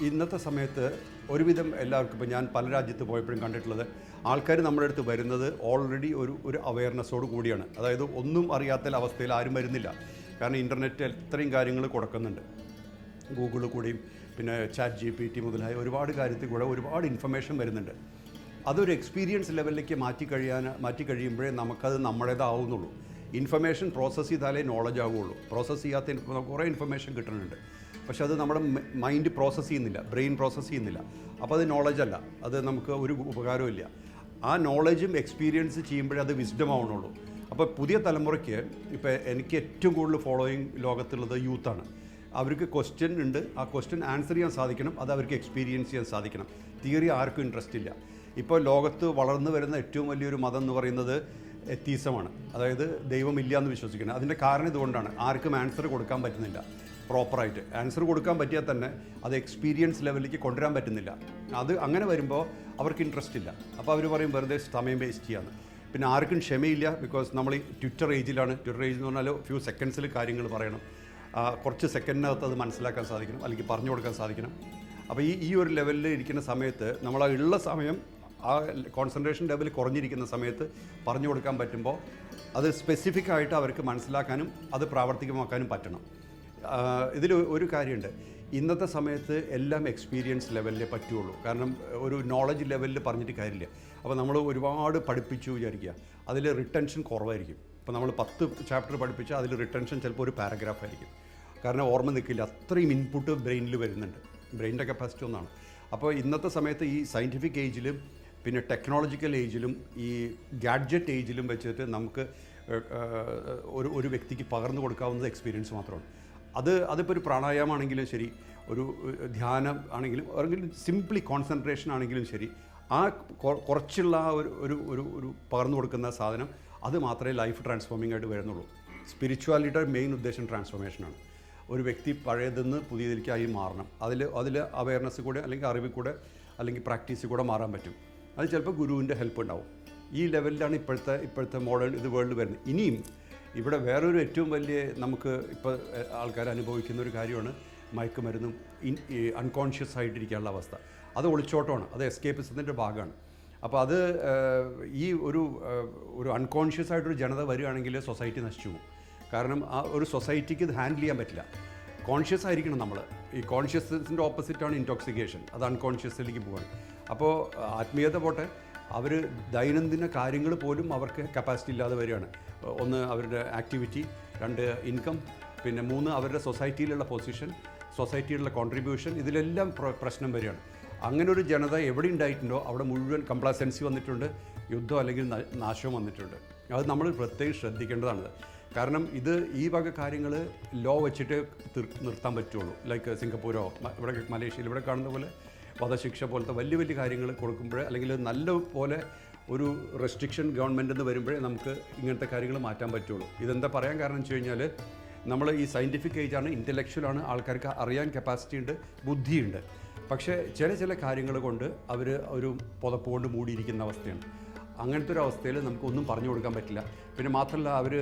ഇന്നത്തെ സമയത്ത് ഒരുവിധം എല്ലാവർക്കും ഇപ്പോൾ ഞാൻ പല രാജ്യത്ത് പോയപ്പോഴും കണ്ടിട്ടുള്ളത് ആൾക്കാർ നമ്മുടെ അടുത്ത് വരുന്നത് ഓൾറെഡി ഒരു ഒരു അവയർനെസ്സോട് കൂടിയാണ്. അതായത് ഒന്നും അറിയാത്ത അവസ്ഥയിൽ ആരും വരുന്നില്ല. കാരണം ഇന്റർനെറ്റ് എത്രയും കാര്യങ്ങൾ കൊടുക്കുന്നുണ്ട്. ഗൂഗിളിൽ കൂടിയും പിന്നെ ചാറ്റ് ജി പി ടി മുതലായ ഒരുപാട് കാര്യത്തിൽ കൂടെ ഒരുപാട് ഇൻഫർമേഷൻ വരുന്നുണ്ട്. അതൊരു എക്സ്പീരിയൻസ് ലെവലിലേക്ക് മാറ്റി കഴിയാൻ മാറ്റി കഴിയുമ്പോഴേ നമുക്കത് നമ്മുടേതാവുന്നുള്ളൂ. ഇൻഫർമേഷൻ പ്രോസസ്സ് ചെയ്താലേ നോളജ് ആവുകയുള്ളൂ. പ്രോസസ്സ് ചെയ്യാത്ത കുറേ ഇൻഫർമേഷൻ കിട്ടുന്നുണ്ട്. പക്ഷെ അത് നമ്മുടെ മൈൻഡ് പ്രോസസ്സ് ചെയ്യുന്നില്ല. ബ്രെയിൻ പ്രോസസ്സ് ചെയ്യുന്നില്ല. അപ്പോൾ അത് നോളജ് അല്ല. അത് നമുക്ക് ഒരു ഉപകാരവും ഇല്ല. ആ നോളജും എക്സ്പീരിയൻസ് ചെയ്യുമ്പോഴേ അത് വിസ്ഡം ആവണുള്ളൂ. അപ്പോൾ പുതിയ തലമുറയ്ക്ക് ഇപ്പോൾ എനിക്ക് ഏറ്റവും കൂടുതൽ ഫോളോയിങ് ലോകത്തുള്ളത് യൂത്താണ് അവർക്ക് ക്വസ്റ്റ്യൻ ഉണ്ട്. ആ ക്വസ്റ്റ്യൻ ആൻസർ ചെയ്യാൻ സാധിക്കണം. അത് അവർക്ക് എക്സ്പീരിയൻസ് ചെയ്യാൻ സാധിക്കണം. തിയറി ആർക്കും ഇൻട്രസ്റ്റ് ഇല്ല. ഇപ്പോൾ ലോകത്ത് വളർന്നു വരുന്ന ഏറ്റവും വലിയൊരു മതം എന്ന് പറയുന്നത് എത്തീസമാണ് അതായത് ദൈവമില്ല എന്ന് വിശ്വസിക്കുന്നത്. അതിന്റെ കാരണം ഇതുകൊണ്ടാണ്. ആർക്കും ആൻസർ കൊടുക്കാൻ പറ്റുന്നില്ല. പ്രോപ്പറായിട്ട്. ആൻസർ കൊടുക്കാൻ പറ്റിയാൽ തന്നെ അത് എക്സ്പീരിയൻസ് ലെവലിലേക്ക് കൊണ്ടുവരാൻ പറ്റുന്നില്ല. അത് അങ്ങനെ വരുമ്പോൾ അവർക്ക് ഇൻട്രസ്റ്റ് ഇല്ല. അപ്പോൾ അവർ പറയും വെറുതെ സമയം വേസ്റ്റ് ചെയ്യാന്ന് പിന്നെ ആർക്കും ക്ഷമയില്ല ബിക്കോസ് നമ്മൾ ഈ ട്വിറ്റർ ഏജിലാണ് ട്വിറ്റർ ഏജ് എന്ന് പറഞ്ഞാൽ ഫ്യൂ സെക്കൻഡ്സിൽ കാര്യങ്ങൾ പറയണം. കുറച്ച് സെക്കൻഡിനകത്ത് അത് മനസ്സിലാക്കാൻ സാധിക്കണം. അല്ലെങ്കിൽ പറഞ്ഞു കൊടുക്കാൻ സാധിക്കണം. അപ്പോൾ ഈ ഈ ഒരു ലെവലിൽ ഇരിക്കുന്ന സമയത്ത് നമ്മൾ ആ ഉള്ള സമയം ആ കോൺസെൻട്രേഷൻ ലെവൽ കുറഞ്ഞിരിക്കുന്ന സമയത്ത് പറഞ്ഞു കൊടുക്കാൻ പറ്റുമ്പോൾ അത് സ്പെസിഫിക് ആയിട്ട് അവർക്ക് മനസ്സിലാക്കാനും അത് പ്രാവർത്തികമാക്കാനും പറ്റണം. ഇതിൽ ഒരു കാര്യമുണ്ട്. ഇന്നത്തെ സമയത്ത് എല്ലാം എക്സ്പീരിയൻസ് ലെവലിലേ പറ്റുള്ളൂ. കാരണം ഒരു നോളജ് ലെവലിൽ പറഞ്ഞിട്ട് കാര്യമില്ല. അപ്പോൾ നമ്മൾ ഒരുപാട് പഠിപ്പിച്ചു വിചാരിക്കുക. അതിൽ റിട്ടൻഷൻ കുറവായിരിക്കും. ഇപ്പോൾ നമ്മൾ പത്ത് ചാപ്റ്റർ പഠിപ്പിച്ചാൽ അതിൽ റിട്ടൻഷൻ ചിലപ്പോൾ ഒരു പാരഗ്രാഫ് ആയിരിക്കും. കാരണം ഓർമ്മ നിൽക്കില്ല. അത്രയും ഇൻപുട്ട് ബ്രെയിനിൽ വരുന്നുണ്ട്. ബ്രെയിനിന്റെ കപ്പാസിറ്റി ഒന്നാണ്. അപ്പോൾ ഇന്നത്തെ സമയത്ത് ഈ സയന്റിഫിക് ഏജിലും പിന്നെ ടെക്നോളജിക്കൽ ഏജിലും ഈ ഗാഡ്ജറ്റ് ഏജിലും വെച്ചിട്ട് നമുക്ക് ഒരു ഒരു വ്യക്തിക്ക് പകർന്നു കൊടുക്കാവുന്നത് എക്സ്പീരിയൻസ് മാത്രമാണ്. അത് അതിപ്പോൾ ഒരു പ്രാണായാമമാണെങ്കിലും ശരി ഒരു ധ്യാനം ആണെങ്കിലും അല്ലെങ്കിൽ സിംപ്ലി കോൺസെൻട്രേഷൻ ആണെങ്കിലും ശരി ആ കുറച്ചുള്ള ആ ഒരു ഒരു ഒരു ഒരു പകർന്നു കൊടുക്കുന്ന സാധനം അത് മാത്രമേ ലൈഫ് ട്രാൻസ്ഫോമിംഗ് ആയിട്ട് വരുന്നുള്ളൂ. സ്പിരിച്വാലിറ്റിയുടെ മെയിൻ ഉദ്ദേശം ട്രാൻസ്ഫോർമേഷനാണ് ഒരു വ്യക്തി പഴയതെന്ന് പുതിയതിലേക്കായി മാറണം. അതിൽ അതിൽ അവയർനെസ് കൂടെ അല്ലെങ്കിൽ അറിവിൽ കൂടെ അല്ലെങ്കിൽ പ്രാക്ടീസ് കൂടെ മാറാൻ പറ്റും. അത് ചിലപ്പോൾ ഗുരുവിന്റെ ഹെൽപ്പ് ഉണ്ടാവും. ഈ ലെവലിലാണ് ഇപ്പോഴത്തെ ഇപ്പോഴത്തെ മോഡേൺ ഇത് വേൾഡ് വരുന്നത്. ഇനിയും ഇവിടെ വേറൊരു ഏറ്റവും വലിയ നമുക്ക് ഇപ്പോൾ ആൾക്കാർ അനുഭവിക്കുന്ന ഒരു കാര്യമാണ് മയക്കുമരുന്നും ഇൻ അൺകോൺഷ്യസ് ആയിട്ടിരിക്കാനുള്ള അവസ്ഥ. അത് ഒളിച്ചോട്ടമാണ് അത് എസ്കേപ്പിസത്തിന്റെ ഭാഗമാണ്. അപ്പോൾ അത് ഈ ഒരു ഒരു അൺകോൺഷ്യസ് ആയിട്ടൊരു ജനത വരികയാണെങ്കിൽ സൊസൈറ്റി നശിച്ചു പോകും. കാരണം ആ ഒരു സൊസൈറ്റിക്ക് ഇത് ഹാൻഡിൽ ചെയ്യാൻ പറ്റില്ല. കോൺഷ്യസ് ആയിരിക്കണം നമ്മൾ ഈ കോൺഷ്യസിന്റെ ഓപ്പോസിറ്റാണ് ഇൻടോക്സിക്കേഷൻ അത് അൺകോൺഷ്യസിലേക്ക് പോവാണ്. അപ്പോൾ ആത്മീയത പോട്ടെ അവർ ദൈനംദിന കാര്യങ്ങൾ പോലും അവർക്ക് കപ്പാസിറ്റി ഇല്ലാതെ വരികയാണ്. ഒന്ന് അവരുടെ ആക്ടിവിറ്റി രണ്ട് ഇൻകം പിന്നെ മൂന്ന് അവരുടെ സൊസൈറ്റിയിലുള്ള പൊസിഷൻ സൊസൈറ്റിയിലുള്ള കോൺട്രിബ്യൂഷൻ ഇതിലെല്ലാം പ്രശ്നം വരികയാണ്. അങ്ങനെ ഒരു ജനത എവിടെ ഉണ്ടായിട്ടുണ്ടോ അവിടെ മുഴുവൻ കംപ്ലാസൻസി വന്നിട്ടുണ്ട് യുദ്ധം അല്ലെങ്കിൽ നാശവും വന്നിട്ടുണ്ട്. അത് നമ്മൾ പ്രത്യേകം ശ്രദ്ധിക്കേണ്ടതാണ്. കാരണം ഇത് ഈ വക കാര്യങ്ങൾ ലോ വെച്ചിട്ട് നിർത്താൻ പറ്റുള്ളൂ. ലൈക്ക് സിംഗപ്പൂരോ ഇവിടെ മലേഷ്യയിൽ ഇവിടെ കാണുന്ന പോലെ വധശിക്ഷ പോലത്തെ വലിയ വലിയ കാര്യങ്ങൾ കൊടുക്കുമ്പോൾ അല്ലെങ്കിൽ നല്ല പോലെ ഒരു റെസ്ട്രിക്ഷൻ ഗവൺമെന്റ് എന്ന് വരുമ്പോഴേ നമുക്ക് ഇങ്ങനത്തെ കാര്യങ്ങൾ മാറ്റാൻ പറ്റുള്ളൂ. ഇതെന്താ പറയാൻ കാരണം വെച്ച് കഴിഞ്ഞാൽ നമ്മൾ ഈ സയന്റിഫിക് ഏജാണ് ഇന്റലക്ച്വലാണ് ആൾക്കാർക്ക് അറിയാൻ കപ്പാസിറ്റി ഉണ്ട് ബുദ്ധിയുണ്ട് പക്ഷേ ചില ചില കാര്യങ്ങൾ കൊണ്ട് അവർ ഒരു പുതപ്പ് കൊണ്ട് മൂടിയിരിക്കുന്ന അവസ്ഥയാണ്. അങ്ങനത്തെ ഒരു അവസ്ഥയിൽ നമുക്കൊന്നും പറഞ്ഞു കൊടുക്കാൻ പറ്റില്ല. പിന്നെ മാത്രമല്ല അവർ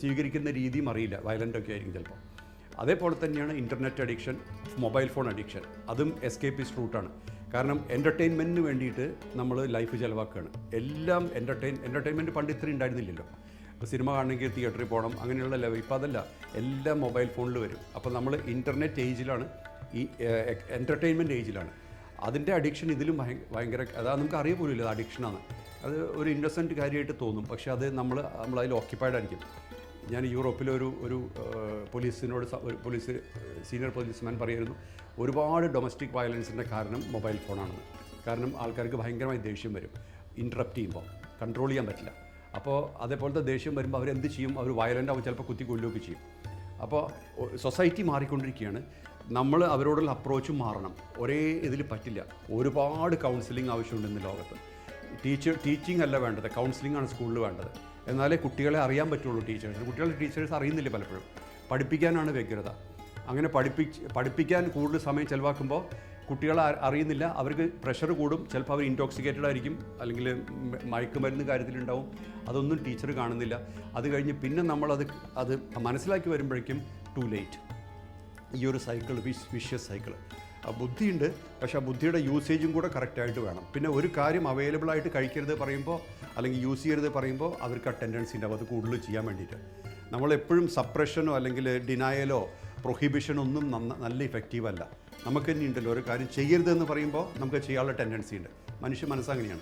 സ്വീകരിക്കുന്ന രീതിയും അറിയില്ല. വയലന്റ് ഒക്കെ ആയിരിക്കും ചിലപ്പോൾ അതേപോലെ തന്നെയാണ് internet addiction mobile phone addiction അതും എസ്കേപ്പിസ്റ്റ് റൂട്ടാണ് കാരണം എന്റർടൈൻമെന്റിന് വേണ്ടിയിട്ട് നമ്മൾ ലൈഫ് ചിലവാക്കുകയാണ്. എല്ലാം എന്റർടൈൻ എന്റർടൈൻമെന്റ് പണ്ട് ഇത്രയും ഉണ്ടായിരുന്നില്ലല്ലോ. ഇപ്പോൾ സിനിമ കാണണമെങ്കിൽ തിയേറ്ററിൽ പോകണം അങ്ങനെയുള്ള ലെവൽ ഇപ്പോൾ അതല്ല. എല്ലാം മൊബൈൽ ഫോണിൽ വരും. അപ്പോൾ നമ്മൾ ഇന്റർനെറ്റ് ഏജിലാണ് ഈ എന്റർടൈൻമെന്റ് ഏജിലാണ് അതിന്റെ അഡിക്ഷൻ ഇതിലും ഭയ- ഭയങ്കര അതാ നമുക്ക് അറിയ പോലും ഇല്ല. അഡിക്ഷനാണ് അത് ഒരു ഇന്നസെന്റ് കാര്യമായിട്ട് തോന്നും. പക്ഷേ അത് നമ്മൾ നമ്മൾ അതിൽ ഓക്യുപ്പൈഡ് ആയിരിക്കും. ഞാൻ യൂറോപ്പിലെ ഒരു ഒരു പോലീസിനോട് പോലീസ് സീനിയർ പോലീസ്മാൻ പറയായിരുന്നു ഒരുപാട് ഡൊമസ്റ്റിക് വയലൻസിന്റെ കാരണം മൊബൈൽ ഫോണാണെന്ന് കാരണം ആൾക്കാർക്ക് ഭയങ്കരമായി ദേഷ്യം വരും. ഇൻട്രപ്റ്റ് ചെയ്യുമ്പോൾ കൺട്രോൾ ചെയ്യാൻ പറ്റില്ല. അപ്പോൾ അതേപോലത്തെ ദേഷ്യം വരുമ്പോൾ അവർ അവരെന്ത് ചെയ്യും? അവർ വയലന്റ് ആവും ചിലപ്പോൾ കുത്തി കൊല്ലുകയൊക്കെ ചെയ്യും. അപ്പോൾ സൊസൈറ്റി മാറിക്കൊണ്ടിരിക്കുകയാണ്. നമ്മൾ അവരോടുള്ള അപ്രോച്ചും മാറണം. ഒരേ ഇതിൽ പറ്റില്ല. ഒരുപാട് കൗൺസിലിംഗ് ആവശ്യമുണ്ട് ഇന്ന് ലോകത്ത്. ടീച്ചർ ടീച്ചിങ് അല്ല വേണ്ടത്. കൗൺസിലിംഗ് ആണ് സ്കൂളിൽ വേണ്ടത്. എന്നാലേ കുട്ടികളെ അറിയാൻ പറ്റുള്ളൂ ടീച്ചേഴ്സ്. കുട്ടികളെ ടീച്ചേഴ്സ് അറിയുന്നില്ല പലപ്പോഴും. പഠിപ്പിക്കാനാണ് വ്യഗ്രത. അങ്ങനെ പഠിപ്പിച്ച് പഠിപ്പിക്കാൻ കൂടുതൽ സമയം ചിലവാക്കുമ്പോൾ കുട്ടികളെ അറിയുന്നില്ല. അവർക്ക് പ്രഷർ കൂടും. ചിലപ്പോൾ അവർ ഇൻടോക്സിക്കേറ്റഡ് ആയിരിക്കും. അല്ലെങ്കിൽ മയക്കുമരുന്ന് കാര്യത്തിലുണ്ടാവും. അതൊന്നും ടീച്ചർ കാണുന്നില്ല. അത് കഴിഞ്ഞ് പിന്നെ നമ്മളത് അത് മനസ്സിലാക്കി വരുമ്പോഴേക്കും ടു ലേറ്റ് ഈ ഒരു സൈക്കിൾ വിഷ്യസ് സൈക്കിൾ ആ ബുദ്ധിയുണ്ട്. പക്ഷെ ആ ബുദ്ധിയുടെ യൂസേജും കൂടെ കറക്റ്റായിട്ട് വേണം. പിന്നെ ഒരു കാര്യം അവൈലബിൾ ആയിട്ട് കഴിക്കരുത് പറയുമ്പോൾ അല്ലെങ്കിൽ യൂസ് ചെയ്യരുത് പറയുമ്പോൾ അവർക്ക് ആ ടെൻഡൻസി ഉണ്ടാവും അത് കൂടുതൽ ചെയ്യാൻ വേണ്ടിയിട്ട്. നമ്മളെപ്പോഴും സപ്രഷനോ അല്ലെങ്കിൽ ഡിനായലോ പ്രൊഹിബിഷനോ ഒന്നും നന്ന നല്ല ഇഫക്റ്റീവ് അല്ല. നമുക്ക് തന്നെ ഉണ്ടല്ലോ ഒരു കാര്യം ചെയ്യരുതെന്ന് പറയുമ്പോൾ നമുക്ക് ചെയ്യാനുള്ള ടെൻഡൻസി ഉണ്ട്. മനുഷ്യ മനസ്സങ്ങനെയാണ്